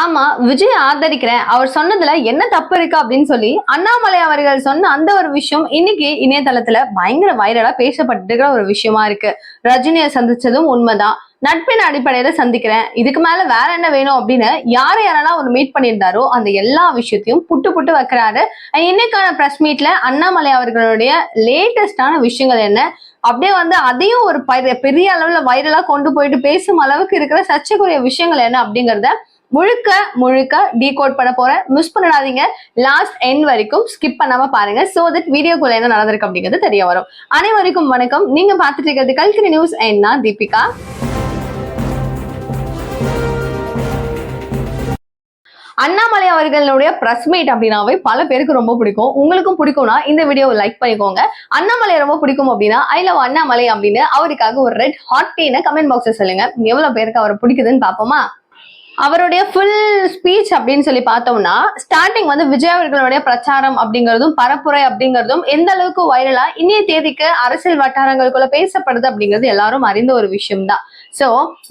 ஆமா விஜய் ஆதரிக்கிறேன். அவர் சொன்னதுல என்ன தப்பு இருக்கு அப்படின்னு சொல்லி அண்ணாமலை அவர்கள் சொன்ன அந்த ஒரு விஷயம் இன்னைக்கு இணையதளத்துல பயங்கர வைரலா பேசப்பட்டு இருக்கிற ஒரு விஷயமா இருக்கு. ரஜினியை சந்திச்சதும் உண்மைதான். நட்பின் அடிப்படையில சந்திக்கிறேன். இதுக்கு மேல வேற என்ன வேணும் அப்படின்னு யார் யாரெல்லாம் அவர் மீட் பண்ணியிருந்தாரோ அந்த எல்லா விஷயத்தையும் புட்டு புட்டு வைக்கிறாரு. இன்னைக்கான பிரஸ் மீட்ல அண்ணாமலை அவர்களுடைய லேட்டஸ்டான விஷயங்கள் என்ன? அப்படியே வந்து அதையும் ஒரு பெரிய அளவுல வைரலா கொண்டு போயிட்டு பேசும் அளவுக்கு இருக்கிற சர்ச்சைக்குரிய விஷயங்கள் என்ன அப்படிங்கறத முழுக்க முழுக்க டீகோட் பண்ண போறேன். மிஸ் பண்ணிடாதீங்க. லாஸ்ட் எண்ட் வரைக்கும் ஸ்கிப் பண்ணாம பாருங்க. சோ தட் வீடியோக்குள்ள என்ன நடந்திருக்கு அப்படிங்கிறது தெரிய வரும். அனைவருக்கும் வணக்கம். நீங்க பார்த்துட்டு இருக்கிறது கல்கரி நியூஸ். என்ன தீபிகா. அண்ணாமலை அவர்களுடைய பிரஸ் மீட் அப்படின்னாவே பல பேருக்கு ரொம்ப பிடிக்கும். உங்களுக்கும் பிடிக்கும்னா இந்த வீடியோவை லைக் பண்ணிக்கோங்க. அண்ணாமலை ரொம்ப பிடிக்கும் அப்படின்னா ஐ லவ் அண்ணாமலை அப்படின்னு அவருக்காக ஒரு ரெட் ஹாட் டீன கமெண்ட் பாக்ஸ்ல சொல்லுங்க. எவ்வளவு பேருக்கு அவரை பிடிக்குதுன்னு பாப்போமா அவருடைய ஃபுல் ஸ்பீச் அப்படின்னு சொல்லி பார்த்தோம்னா ஸ்டார்டிங் வந்து விஜய் அவர்களுடைய பிரச்சாரம் அப்படிங்கிறதும் பரப்புரை அப்படிங்கிறதும் எந்த அளவுக்கு வைரலா இன்னைய தேதிக்கு அரசியல் வட்டாரங்களுக்குள்ள பேசப்படுது அப்படிங்கிறது எல்லாரும் அறிந்த ஒரு விஷயம் தான் சோ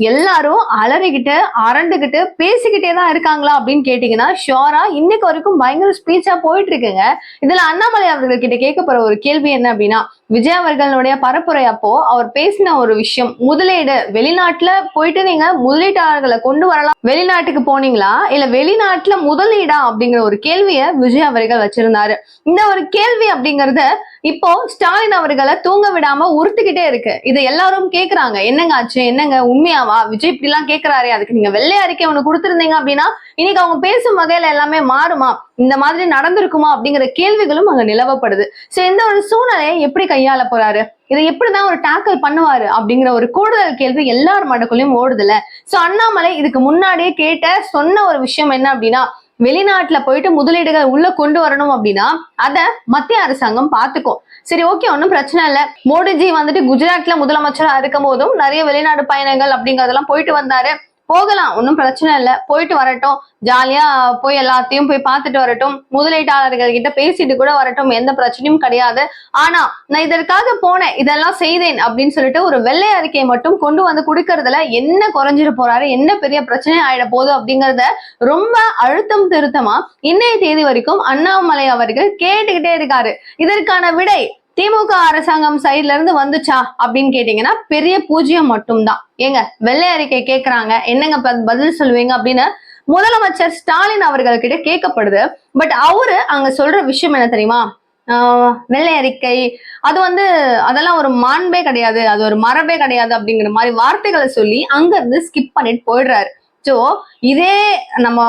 எல்லாரும் அலறிக்கிட்டு அரண்டுகிட்டு பேசிக்கிட்டே தான் இருக்காங்களா அப்படின்னு கேட்டீங்கன்னா ஷோரா இன்னைக்கு வரைக்கும் பயங்கர ஸ்பீச்சா போயிட்டு இருக்குங்க. இதுல அண்ணாமலை அவர்கள் கிட்ட கேட்க போற ஒரு கேள்வி என்ன அப்படின்னா விஜய் அவர்களுடைய பரப்புரை அப்போ அவர் பேசின ஒரு விஷயம் முதலீடு வெளிநாட்டுல போயிட்டு நீங்க முதலீட்டாளர்களை கொண்டு வரலாம். வெளிநாட்டுக்கு போனீங்களா? இல்ல வெளிநாட்டுல முதலீடா அப்படிங்கிற ஒரு கேள்வியை விஜய் அவர்கள் வச்சிருந்தாரு. இந்த ஒரு கேள்வி அப்படிங்கறத இப்போ ஸ்டாலின் அவர்களை தூங்க விடாம உறுத்திக்கிட்டே இருக்கு. இதை எல்லாரும் கேக்குறாங்க. என்னங்க ஆச்சு? என்னங்க? உண்மையாவா? விஜய் இப்படி எல்லாம் கேக்குறாரு. அதுக்கு நீங்க வெள்ளை அறிக்கை ஒண்ணு கொடுத்துருந்தீங்க அப்படின்னா இன்னைக்கு அவங்க பேசும் வகையில எல்லாமே மாறுமா? இந்த மாதிரி நடந்திருக்குமா? அப்படிங்கிற கேள்விகளும் அங்க நிலவப்படுது. சோ இந்த ஒரு சூழ்நிலையை எப்படி கையாள போறாரு? இதை எப்படிதான் ஒரு டேக்கிள் பண்ணுவாரு அப்படிங்கிற ஒரு கூடுதல் கேள்வி எல்லார் மடக்குள்ளயும் ஓடுதுல சோ அண்ணாமலை இதுக்கு முன்னாடியே கேட்ட சொன்ன ஒரு விஷயம் என்ன அப்படின்னா வெளிநாட்டுல போயிட்டு முதலீடுகள் உள்ள கொண்டு வரணும் அப்படின்னா அத மத்திய அரசாங்கம் பாத்துக்கும் சரி ஓகே ஒன்றும் பிரச்சனை இல்லை. மோடிஜி வந்துட்டு குஜராத்ல முதலமைச்சரா இருக்கும் போதும் நிறைய வெளிநாடு பயணங்கள் அப்படிங்கறதெல்லாம் போயிட்டு வந்தாரு. போகலாம் ஒன்றும் பிரச்சனை இல்லை. போயிட்டு வரட்டும். ஜாலியா போய் எல்லாத்தையும் போய் பார்த்துட்டு வரட்டும். முதலீட்டாளர்கள் கிட்ட பேசிட்டு கூட வரட்டும். எந்த பிரச்சனையும் கிடையாது. ஆனா நான் இதற்காக போனேன். இதெல்லாம் செய்தேன் அப்படின்னு சொல்லிட்டு ஒரு வெள்ளை அறிக்கையை மட்டும் கொண்டு வந்து கொடுக்கறதுல என்ன குறைஞ்சிட்டு போறாரு? என்ன பெரிய பிரச்சனை ஆயிட போகுது அப்படிங்கறத ரொம்ப அழுத்தம் திருத்தமா இன்னைய தேதி வரைக்கும் அண்ணாமலை அவர்கள் கேட்டுக்கிட்டே இருக்காரு. இதற்கான விடை திமுக அரசாங்கம் சைட்ல இருந்து வந்துச்சா அப்படின்னு கேட்டீங்கன்னா பெரிய பூஜ்ஜியம் மட்டும்தான். ஏங்க வெள்ளை அறிக்கை கேட்கறாங்க என்னங்க பதில் சொல்லுவீங்க அப்படின்னு முதலமைச்சர் ஸ்டாலின் அவர்கள்கிட்ட கேட்கப்படுது. பட் அவரு அங்க சொல்ற விஷயம் என்ன தெரியுமா? ஆஹ் வெள்ளை அறிக்கை அது வந்து அதெல்லாம் ஒரு மாண்பே கிடையாது. அது ஒரு மரபே கிடையாது அப்படிங்கிற மாதிரி வார்த்தைகளை சொல்லி அங்க இருந்து ஸ்கிப் பண்ணிட்டு போயிடுறாரு. சோ இதே நம்ம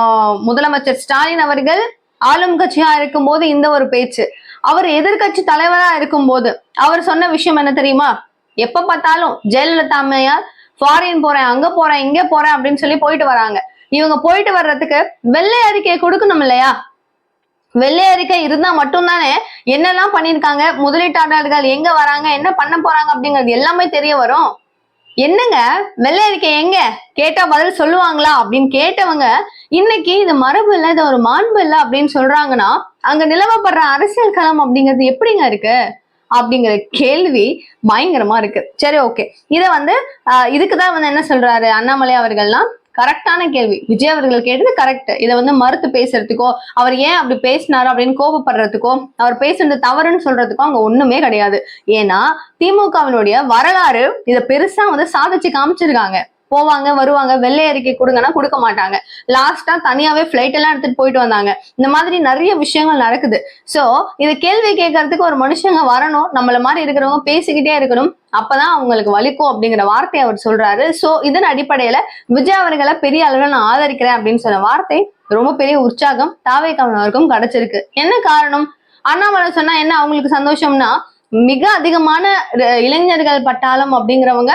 முதலமைச்சர் ஸ்டாலின் அவர்கள் ஆளும் கட்சியா இருக்கும்போது இந்த ஒரு பேச்சு. அவர் எதிர்க்கட்சி தலைவரா இருக்கும்போது அவர் சொன்ன விஷயம் என்ன தெரியுமா? எப்ப பார்த்தாலும் ஜெயலலிதா அம்மையார் ஃபாரின் போறேன் அங்க போறேன் இங்க போறேன் அப்படின்னு சொல்லி போயிட்டு வராங்க. இவங்க போயிட்டு வர்றதுக்கு வெள்ளை அறிக்கையை கொடுக்கணும் இல்லையா? வெள்ளை அறிக்கை இருந்தா மட்டும்தானே என்னெல்லாம் பண்ணிருக்காங்க முதலீட்டாளர்கள் எங்க வராங்க? என்ன பண்ண போறாங்க? அப்படிங்கிறது எல்லாமே தெரிய வரும். என்னங்க? வெள்ளை அறிக்கை எங்க? கேட்டா பதில் சொல்லுவாங்களா? அப்படின்னு கேட்டவங்க இன்னைக்கு இது மரபு இல்ல இது ஒரு மாண்பு இல்ல அப்படின்னு சொல்றாங்கன்னா அங்க நிலவப்படுற அரசியல் களம் அப்படிங்கிறது எப்படிங்க இருக்கு? அப்படிங்கிற கேள்வி பயங்கரமா இருக்கு. சரி ஓகே இதை வந்து இதுக்குதான் வந்து என்ன சொல்றாரு அண்ணாமலை அவர்கள்லாம்? கரெக்டான கேள்வி. விஜய் அவர்கள் கேட்டது கரெக்ட் இதை வந்து மறுத்து பேசுறதுக்கோ அவர் ஏன் அப்படி பேசினாரு அப்படின்னு கோபப்படுறதுக்கோ அவர் பேசுனது தவறுன்னு சொல்றதுக்கோ அங்க ஒண்ணுமே கிடையாது. ஏன்னா திமுகவினுடைய வரலாறு இதை பெருசா வந்து சாதிச்சு காமிச்சிருக்காங்க. போவாங்க வருவாங்க வெள்ளை அறிக்கை கொடுங்கன்னா கொடுக்க மாட்டாங்க. லாஸ்டா தனியாவே ஃபிளைட் எல்லாம் எடுத்துட்டு போயிட்டு வந்தாங்க. இந்த மாதிரி நிறைய விஷயங்கள் நடக்குது. சோ இதை கேள்வி கேட்கறதுக்கு ஒரு மனுஷங்க வரணும். நம்மள மாதிரி இருக்கிறவங்க பேசிக்கிட்டே இருக்கணும். அப்பதான் அவங்களுக்கு வலிக்கும் அப்படிங்கிற வார்த்தையை அவர் சொல்றாரு. சோ இதன் அடிப்படையில விஜய் அவர்களை பெரிய அளவில் நான் ஆதரிக்கிறேன் அப்படின்னு சொன்ன வார்த்தை ரொம்ப பெரிய உற்சாகம் தாவே கவனவருக்கும் கிடைச்சிருக்கு. என்ன காரணம்? அண்ணாமலை சொன்னா என்ன அவங்களுக்கு சந்தோஷம்னா மிக அதிகமான இளைஞர்கள் பட்டாளம் அப்படிங்கிறவங்க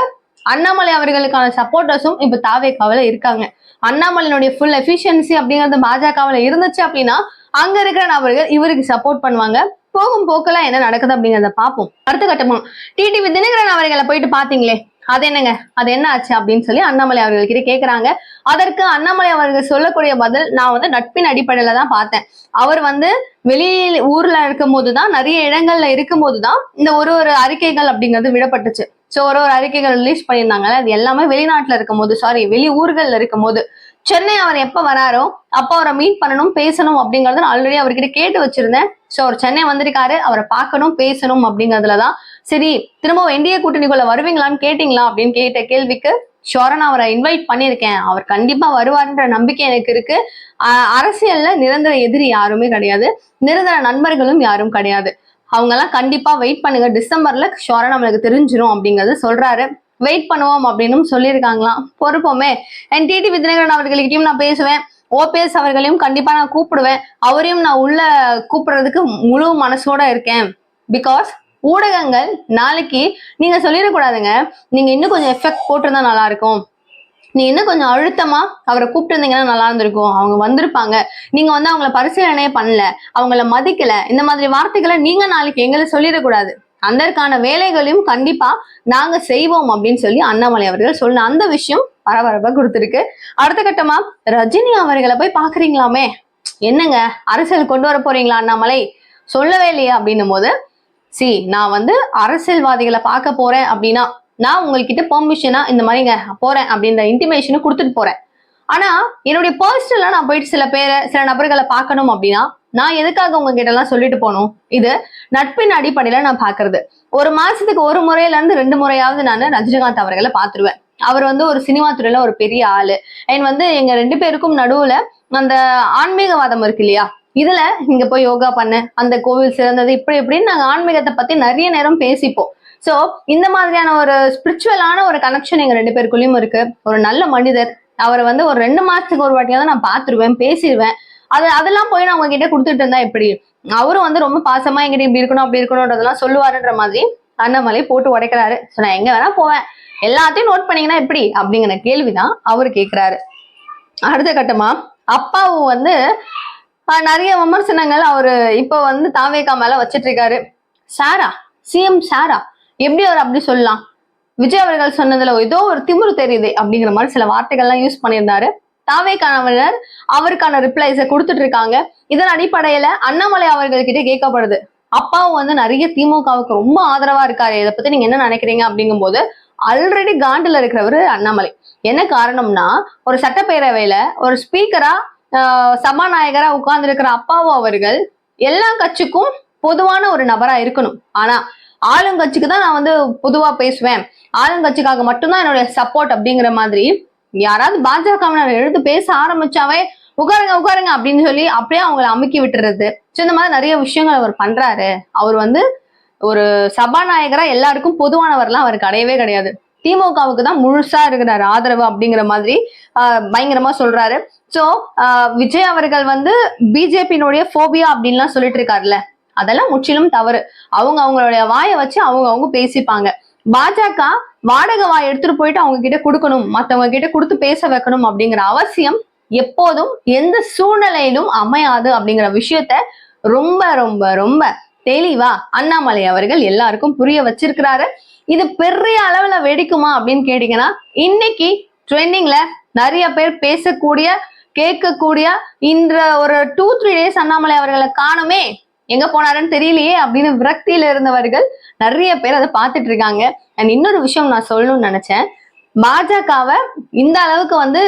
அண்ணாமலை அவர்களுக்கான சப்போர்ட்டர்ஸும் இப்ப தாவேக்காவில இருக்காங்க. அண்ணாமலையினுடைய ஃபுல் எஃபிஷியன்சி அப்படிங்கிறது பாஜகவில் இருந்துச்சு அப்படின்னா அங்க இருக்கிற நபர்கள் இவருக்கு சப்போர்ட் பண்ணுவாங்க. போகும் போக்கெல்லாம் என்ன நடக்குது அப்படிங்கறத பார்ப்போம். அடுத்த கட்டமா டிடிவி தினகரன் அவர்களை போயிட்டு பாத்தீங்களே அது என்னங்க? அது என்ன ஆச்சு அப்படின்னு சொல்லி அண்ணாமலை அவர்கள்கிட்ட கேக்குறாங்க. அதற்கு அண்ணாமலை அவர்கள் சொல்லக்கூடிய பதில் நான் வந்து நட்பின் அடிப்படையில தான் பார்த்தேன். அவர் வந்து வெளியில் ஊர்ல இருக்கும் போதுதான் நிறைய இடங்கள்ல இருக்கும் போதுதான் இந்த ஒரு ஒரு அறிக்கைகள் அப்படிங்கிறது விடப்பட்டுச்சு. ஸோ ஒரு ஒரு அறிக்கைகள் ரிலீஸ் பண்ணியிருந்தாங்கல்ல அது எல்லாமே வெளிநாட்டில் இருக்கும் போது சாரி வெளி ஊர்களில் இருக்கும் போது சென்னை அவர் எப்போ வராரோ அப்போ அவரை மீட் பண்ணணும் பேசணும் அப்படிங்கறத நான் ஆல்ரெடி அவர்கிட்ட கேட்டு வச்சிருந்தேன். ஸோ அவர் சென்னை வந்திருக்காரு அவரை பார்க்கணும் பேசணும் அப்படிங்கறதுலதான். சரி திரும்ப என்டிஏ கூட்டணிக்குள்ள வருவீங்களான்னு கேட்டிங்களா அப்படின்னு கேட்ட கேள்விக்கு ஷோரா நான் அவரை இன்வைட் பண்ணியிருக்கேன். அவர் கண்டிப்பா வருவார்ன்ற நம்பிக்கை எனக்கு இருக்கு. அரசியலில் அரசியல்ல நிரந்தர எதிரி யாருமே கிடையாது. நிரந்தர நண்பர்களும் யாரும் கிடையாது. அவங்க எல்லாம் கண்டிப்பா வெயிட் பண்ணுங்க. டிசம்பர்ல ஷோரா நம்மளுக்கு தெரிஞ்சிடும் அப்படிங்கறது சொல்றாரு. வெயிட் பண்ணுவோம் அப்படின்னு சொல்லியிருக்காங்களாம். பொறுப்போமே. என் டிடி வித்யநகரன் அவர்கள்கிட்டயும் நான் பேசுவேன். ஓபிஎஸ் அவர்களையும் கண்டிப்பா நான் கூப்பிடுவேன். அவரையும் நான் உள்ள கூப்பிடுறதுக்கு முழு மனசோட இருக்கேன். பிகாஸ் ஊடகங்கள் நாளைக்கு நீங்க சொல்லிடக்கூடாதுங்க. நீங்க இன்னும் கொஞ்சம் எஃபெக்ட் போட்டிருந்தா நல்லா இருக்கும். நீ இன்னும் கொஞ்சம் அழுத்தமா? அவரை கூப்பிட்டு இருந்தீங்கன்னா நல்லா இருந்திருக்கும். அவங்க வந்திருப்பாங்க. நீங்க வந்து அவங்கள பரிசீலனையே பண்ணல. அவங்கள மதிக்கல. இந்த மாதிரி வார்த்தைகளை நீங்க நாளைக்கு எங்களை சொல்லிடக்கூடாது. அதற்கான வேலைகளையும் கண்டிப்பா நாங்க செய்வோம் அப்படின்னு சொல்லி அண்ணாமலை அவர்கள் சொன்ன அந்த விஷயம் பரபரப்பா கொடுத்துருக்கு. அடுத்த கட்டமா ரஜினி அவர்களை போய் பாக்குறீங்களாமே என்னங்க? அரசியல் கொண்டு வர போறீங்களா அண்ணாமலை? சொல்லவே இல்லையா அப்படின்னும் போது சி நான் வந்து அரசியல்வாதிகளை பார்க்க போறேன் அப்படின்னா நான் உங்ககிட்ட பெர்மிஷனா இந்த மாதிரிங்க போறேன் அப்படின்ற இன்டிமேஷனை கொடுத்துட்டு போறேன். ஆனா என்னுடைய பர்சனலா நான் போயிட்டு சில பேரை சில நபர்களை பார்க்கணும் அப்படின்னா நான் எதுக்காக உங்ககிட்ட எல்லாம் சொல்லிட்டு போகணும்? இது நட்பின் அடிப்படையில நான் பாக்குறது ஒரு மாசத்துக்கு ஒரு முறையில இருந்து ரெண்டு முறையாவது நான் ரஜினிகாந்த் அவர்களை பார்த்துருவேன். அவர் வந்து ஒரு சினிமா துறையில ஒரு பெரிய ஆளு. அண்ட் வந்து எங்க ரெண்டு பேருக்கும் நடுவுல அந்த ஆன்மீகவாதம் இருக்கு இல்லையா? இதுல இங்க போய் யோகா பண்ணு அந்த கோவில் சிறந்தது இப்படி இப்படின்னு நாங்க ஆன்மீகத்தை பத்தி நிறைய நேரம் பேசிப்போம். சோ இந்த மாதிரியான ஒரு ஸ்பிரிச்சுவலான ஒரு கனெக்ஷன் எங்க ரெண்டு பேருக்குள்ளயும் இருக்கு. ஒரு நல்ல மனிதர் அவரை வந்து ஒரு ரெண்டு மாசத்துக்கு ஒரு வாட்டியாவது நான் பாத்துருவேன் பேசிடுவேன் அது அதெல்லாம் போய் நான் உங்ககிட்ட கொடுத்துட்டு இருந்தா எப்படி? அவரும் வந்து ரொம்ப பாசமா எங்கிட்ட இப்படி இருக்கணும் அப்படி இருக்கணும்ன்றதெல்லாம் சொல்லுவாருன்ற மாதிரி அண்ணாமலை போட்டு உடைக்கிறாரு. சோ நான் எங்க வேணா போவேன். எல்லாத்தையும் நோட் பண்ணீங்கன்னா எப்படி? அப்படிங்கிற கேள்விதான் அவரு கேக்குறாரு. அடுத்த கட்டமா அப்பாவும் வந்து நிறைய விமர்சனங்கள் அவரு இப்போ வந்து தாவேகா மேல வச்சிட்டு இருக்காரு. சாரா சிஎம் சாரா. எப்படி அவர் அப்படி சொல்லலாம்? விஜய் அவர்கள் சொன்னதுல ஏதோ ஒரு திமுரு தெரியுது அப்படிங்கிற மாதிரி சில வார்த்தைகள்லாம் யூஸ் பண்ணியிருந்தாரு. தாவேக்கானவர் அவருக்கான ரிப்ளைஸை கொடுத்துட்டு இருக்காங்க. இதன் அடிப்படையில அண்ணாமலை அவர்கள்கிட்ட கேட்கப்படுது. அப்பாவும் வந்து நிறைய திமுகவுக்கு ரொம்ப ஆதரவா இருக்காரு. இதை பத்தி நீங்க என்ன நினைக்கிறீங்க அப்படிங்கும் போது ஆல்ரெடி காண்டுல இருக்கிறவரு அண்ணாமலை. என்ன காரணம்னா ஒரு சட்டப்பேரவையில ஒரு ஸ்பீக்கரா சபாநாயகரா உட்கார்ந்து இருக்கிற அப்பாவு அவர்கள் எல்லா கட்சிக்கும் பொதுவான ஒரு நபரா இருக்கணும். ஆனா ஆளுங்கட்சிக்கு தான் நான் வந்து பொதுவா பேசுவேன். ஆளுங்கட்சிக்காக மட்டும்தான் என்னுடைய சப்போர்ட் அப்படிங்கிற மாதிரி. யாராவது பாஜகவினர் எழுந்து பேச ஆரம்பிச்சாவே உட்காருங்க உட்காருங்க அப்படின்னு சொல்லி அப்படியே அவங்கள அமுக்கி விட்டுறது. ஸோ இந்த மாதிரி நிறைய விஷயங்கள் அவர் பண்றாரு. அவர் வந்து ஒரு சபாநாயகரா எல்லாருக்கும் பொதுவானவர்லாம் அவர் கிடையவே கிடையாது. திமுகவுக்கு தான் முழுசா இருக்கிறார் ஆதரவு அப்படிங்கிற மாதிரி பயங்கரமா சொல்றாரு. சோ விஜய் அவர்கள் வந்து பிஜேபியினுடைய ஃபோபியா அப்படின்லாம் சொல்லிட்டு இருக்காருல்ல. அதெல்லாம் முற்றிலும் தவறு. அவங்க அவங்களுடைய வாயை வச்சு அவங்க அவங்க பேசிப்பாங்க. பாஜக வாடகை வாய் எடுத்துட்டு போயிட்டு அவங்க கிட்ட கொடுக்கணும். மத்தவங்க கிட்ட கொடுத்து பேச வைக்கணும் அப்படிங்கிற அவசியம் எப்போதும் எந்த சூழ்நிலையிலும் அமையாது அப்படிங்கிற விஷயத்த ரொம்ப ரொம்ப ரொம்ப தெளிவா அண்ணாமலை அவர்கள் எல்லாருக்கும் புரிய வச்சிருக்கிறாரு. இது பெரிய அளவுல வெடிக்குமா அப்படின்னு கேட்டீங்கன்னா இன்னைக்கு ட்ரெண்டிங்ல நிறைய பேர் பேசக்கூடிய கேட்கக்கூடிய இந்த ஒரு டூ த்ரீ டேஸ் அண்ணாமலை அவர்களை காணுமே எங்க போனாருன்னு தெரியலையே அப்படின்னு விரக்தியில இருந்தவர்கள் நிறைய பேர் அதை பார்த்துட்டு இருக்காங்க. அண்ட் இன்னொரு விஷயம் நான் சொல்லணும்னு நினைச்சேன். பாஜகவை இந்த அளவுக்கு வந்து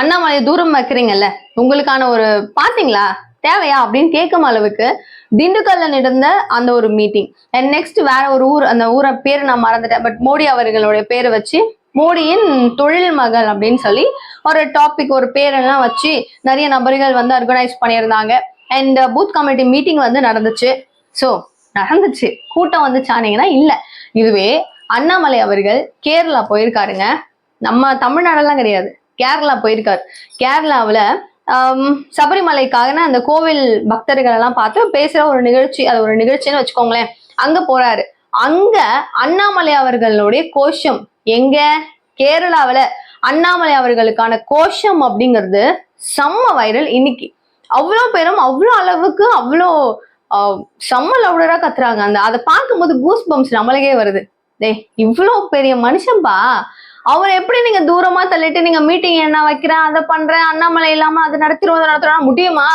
அண்ணாமலை தூரம் வைக்கிறீங்கல்ல உங்களுக்கான ஒரு பாத்தீங்களா? தேவையா அப்படின்னு கேட்கும் அளவுக்கு திண்டுக்கல்ல நடந்த அந்த ஒரு மீட்டிங் அண்ட் நெக்ஸ்ட் வேற ஒரு ஊர் அந்த ஊரை பேர் நான் மறந்துட்டேன் பட் மோடி அவர்களுடைய பேரை வச்சு மோடியின் தொழில் மகள் அப்படின்னு சொல்லி ஒரு டாபிக் ஒரு பேரெல்லாம் வச்சு நிறைய நபர்கள் வந்து ஆர்கனைஸ் பண்ணியிருந்தாங்க. அண்ட் பூத் கமிட்டி மீட்டிங் வந்து நடந்துச்சு. ஸோ நடந்துச்சு. கூட்டம் வந்துச்சானீங்கன்னா இல்லை. இதுவே அண்ணாமலை அவர்கள் கேரளா போயிருக்காருங்க. நம்ம தமிழ்நாடெல்லாம் கிடையாது. கேரளா போயிருக்காரு. கேரளாவில் ஆம், சபரிமலைக்காக அந்த கோவில் பக்தர்கள் எல்லாம் பார்த்து பேசுற ஒரு நிகழ்ச்சி அது ஒரு நிகழ்ச்சின்னு வச்சுக்கோங்களேன். அங்க போறாரு. அங்க அண்ணாமலை அவர்களுடைய கோஷம் எங்க? கேரளாவில். அண்ணாமலை அவர்களுக்கான கோஷம் அப்படிங்கிறது செம்ம வைரல் இன்னைக்கு. அவ்வளோ பேரும் அவ்வளோ அளவுக்கு அவ்வளோ செம்ம லவுடரா கத்துறாங்க. அந்த அதை பார்க்கும்போது கூஸ் பம்ப்ஸ் நம்மளுக்கே வருது. டேய் இவ்வளோ பெரிய மனுஷன்பா? அவர் எப்படி நீங்க தூரமா தள்ளிட்டு நீங்க மீட்டிங் என்ன வைக்கிறேன் அதை பண்றேன் அண்ணாமலை இல்லாம அது நடத்திடுவோம் அதை நடத்துறோம் முடியுமா?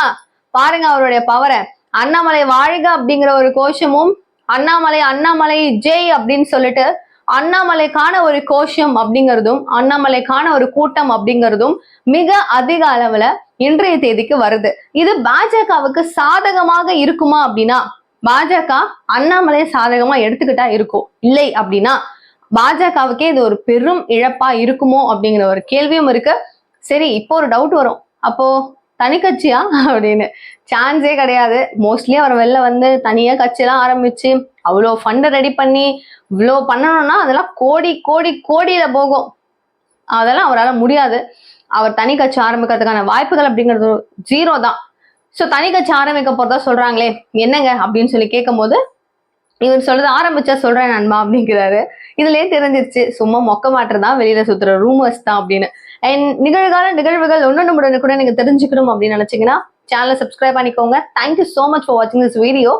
பாருங்க அவருடைய பவரை அண்ணாமலை வாழ்க அப்படிங்கிற ஒரு கோஷமும் அண்ணாமலை அண்ணாமலை ஜெய் அப்படின்னு சொல்லிட்டு அண்ணாமலைக்கான ஒரு கோஷம் அப்படிங்கிறதும் அண்ணாமலைக்கான ஒரு கூட்டம் அப்படிங்கிறதும் மிக அதிக அளவுல இன்றைய தேதிக்கு வருது. இது பாஜகவுக்கு சாதகமாக இருக்குமா அப்படின்னா பாஜக அண்ணாமலை சாதகமா எடுத்துக்கிட்டா இருக்கும். இல்லை அப்படின்னா பாஜகவுக்கே இது ஒரு பெரும் இழப்பா இருக்குமோ அப்படிங்கிற ஒரு கேள்வியும் இருக்கு. சரி இப்போ ஒரு டவுட் வரும். அப்போ தனி கட்சியா அப்படின்னு? சான்ஸே கிடையாது. மோஸ்ட்லி அவர் வெளில வந்து தனியா கட்சியெல்லாம் ஆரம்பிச்சு அவ்வளோ ஃபண்டை ரெடி பண்ணி இவ்வளோ பண்ணணும்னா அதெல்லாம் கோடி கோடி கோடியில போகும். அதெல்லாம் அவரால் முடியாது. அவர் தனி கட்சி ஆரம்பிக்கிறதுக்கான வாய்ப்புகள் அப்படிங்கிறது ஜீரோ தான். ஸோ தனி கட்சி ஆரம்பிக்க போகிறதா சொல்றாங்களே என்னங்க அப்படின்னு சொல்லி கேட்கும்போது இவர் சொல்றது ஆரம்பிச்சா சொல்றேன் நண்பா அப்படிங்கிறாரு. இதுலயே தெரிஞ்சிருச்சு சும்மா மொக்க மாற்று தான் வெளியில சுத்துற ரூமர்ஸ் தான் அப்படின்னு. அண்ட் நிகழ்கால நிகழ்வுகள் ஒன்னொன்னு கூட நீங்க தெரிஞ்சுக்கணும் அப்படின்னு நினைச்சீங்கன்னா சேனலை சப்ஸ்கிரைப் பண்ணிக்கோங்க. Thank you so much for வாட்சிங் திஸ் வீடியோ